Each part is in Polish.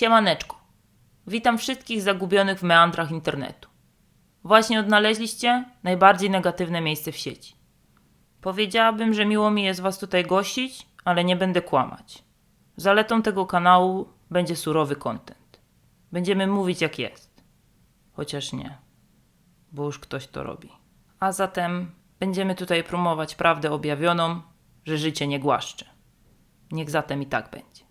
Siemaneczko. Witam wszystkich zagubionych w meandrach internetu. Właśnie odnaleźliście najbardziej negatywne miejsce w sieci. Powiedziałabym, że miło mi jest Was tutaj gościć, ale nie będę kłamać. Zaletą tego kanału będzie surowy content. Będziemy mówić jak jest. Chociaż nie, bo już ktoś to robi. A zatem będziemy tutaj promować prawdę objawioną, że życie nie głaszcze. Niech zatem i tak będzie.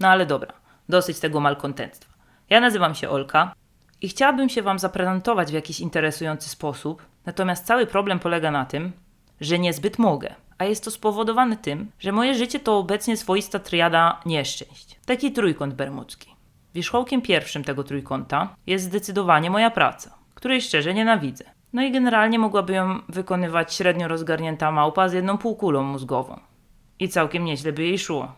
No ale dobra, dosyć tego malkontentstwa. Ja nazywam się Olka i chciałabym się Wam zaprezentować w jakiś interesujący sposób, natomiast cały problem polega na tym, że niezbyt mogę. A jest to spowodowane tym, że moje życie to obecnie swoista triada nieszczęść. Taki trójkąt bermudzki. Wierzchołkiem pierwszym tego trójkąta jest zdecydowanie moja praca, której szczerze nienawidzę. No i generalnie mogłaby ją wykonywać średnio rozgarnięta małpa z jedną półkulą mózgową. I całkiem nieźle by jej szło.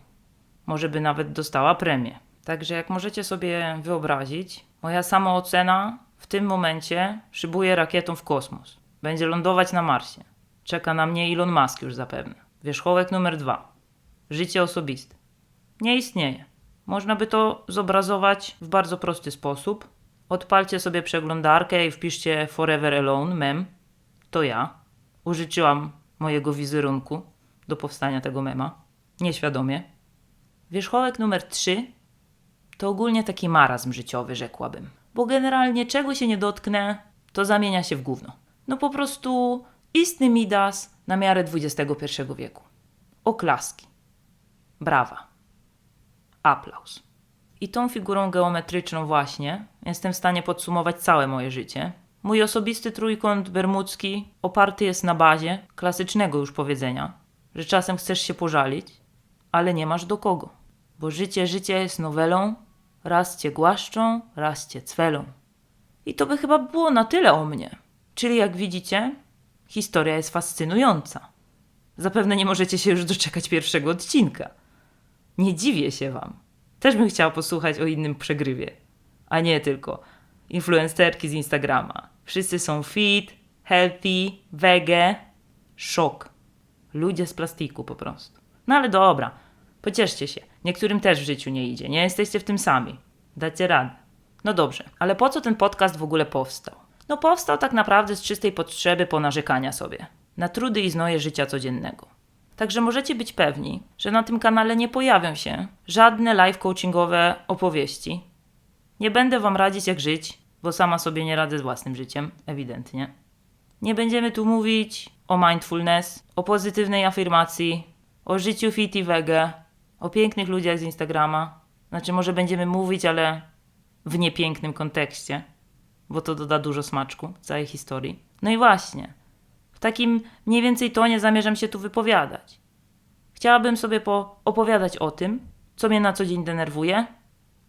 Może by nawet dostała premię. Także jak możecie sobie wyobrazić, moja samoocena w tym momencie szybuje rakietą w kosmos. Będzie lądować na Marsie. Czeka na mnie Elon Musk już zapewne. Wierzchołek numer dwa. Życie osobiste. Nie istnieje. Można by to zobrazować w bardzo prosty sposób. Odpalcie sobie przeglądarkę i wpiszcie Forever Alone mem. To ja. Użyczyłam mojego wizerunku do powstania tego mema. Nieświadomie. Wierzchołek numer 3 to ogólnie taki marazm życiowy, rzekłabym. Bo generalnie czego się nie dotknę, to zamienia się w gówno. No po prostu istny Midas na miarę XXI wieku. Oklaski. Brawa. Aplauz. I tą figurą geometryczną właśnie jestem w stanie podsumować całe moje życie. Mój osobisty trójkąt bermudzki oparty jest na bazie klasycznego już powiedzenia, że czasem chcesz się pożalić, ale nie masz do kogo. Bo życie, życie jest nowelą, raz cię głaszczą, raz cię cwelą. I to by chyba było na tyle o mnie. Czyli jak widzicie, historia jest fascynująca. Zapewne nie możecie się już doczekać pierwszego odcinka. Nie dziwię się wam. Też bym chciała posłuchać o innym przegrywie. A nie tylko influencerki z Instagrama. Wszyscy są fit, healthy, wege. Szok. Ludzie z plastiku po prostu. No ale dobra, pocieszcie się. Niektórym też w życiu nie idzie. Nie jesteście w tym sami. Dacie radę. No dobrze, ale po co ten podcast w ogóle powstał? No powstał tak naprawdę z czystej potrzeby ponarzekania sobie. Na trudy i znoje życia codziennego. Także możecie być pewni, że na tym kanale nie pojawią się żadne live coachingowe opowieści. Nie będę wam radzić jak żyć, bo sama sobie nie radzę z własnym życiem, ewidentnie. Nie będziemy tu mówić o mindfulness, o pozytywnej afirmacji, o życiu fit i wege, o pięknych ludziach z Instagrama. Znaczy, może będziemy mówić, ale w niepięknym kontekście, bo to doda dużo smaczku całej historii. No i właśnie, w takim mniej więcej tonie zamierzam się tu wypowiadać. Chciałabym sobie opowiadać o tym, co mnie na co dzień denerwuje,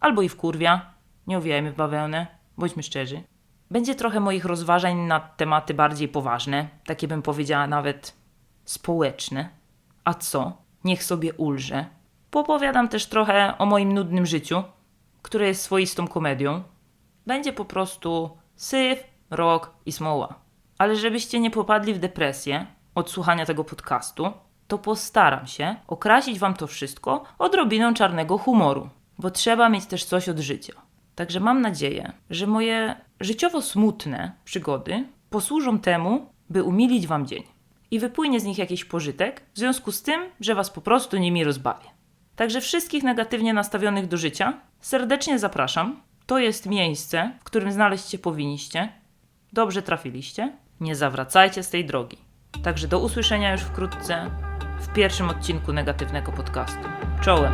albo i wkurwia. Nie uwijajmy w bawełnę, bądźmy szczerzy. Będzie trochę moich rozważań na tematy bardziej poważne, takie bym powiedziała nawet społeczne. A co? Niech sobie ulże. Popowiadam też trochę o moim nudnym życiu, które jest swoistą komedią. Będzie po prostu syf, rok i smoła. Ale żebyście nie popadli w depresję od słuchania tego podcastu, to postaram się okrasić wam to wszystko odrobiną czarnego humoru, bo trzeba mieć też coś od życia. Także mam nadzieję, że moje życiowo smutne przygody posłużą temu, by umilić wam dzień i wypłynie z nich jakiś pożytek, w związku z tym, że was po prostu nimi rozbawię. Także wszystkich negatywnie nastawionych do życia serdecznie zapraszam. To jest miejsce, w którym znaleźć się powinniście. Dobrze trafiliście. Nie zawracajcie z tej drogi. Także do usłyszenia już wkrótce w pierwszym odcinku negatywnego podcastu. Czołem!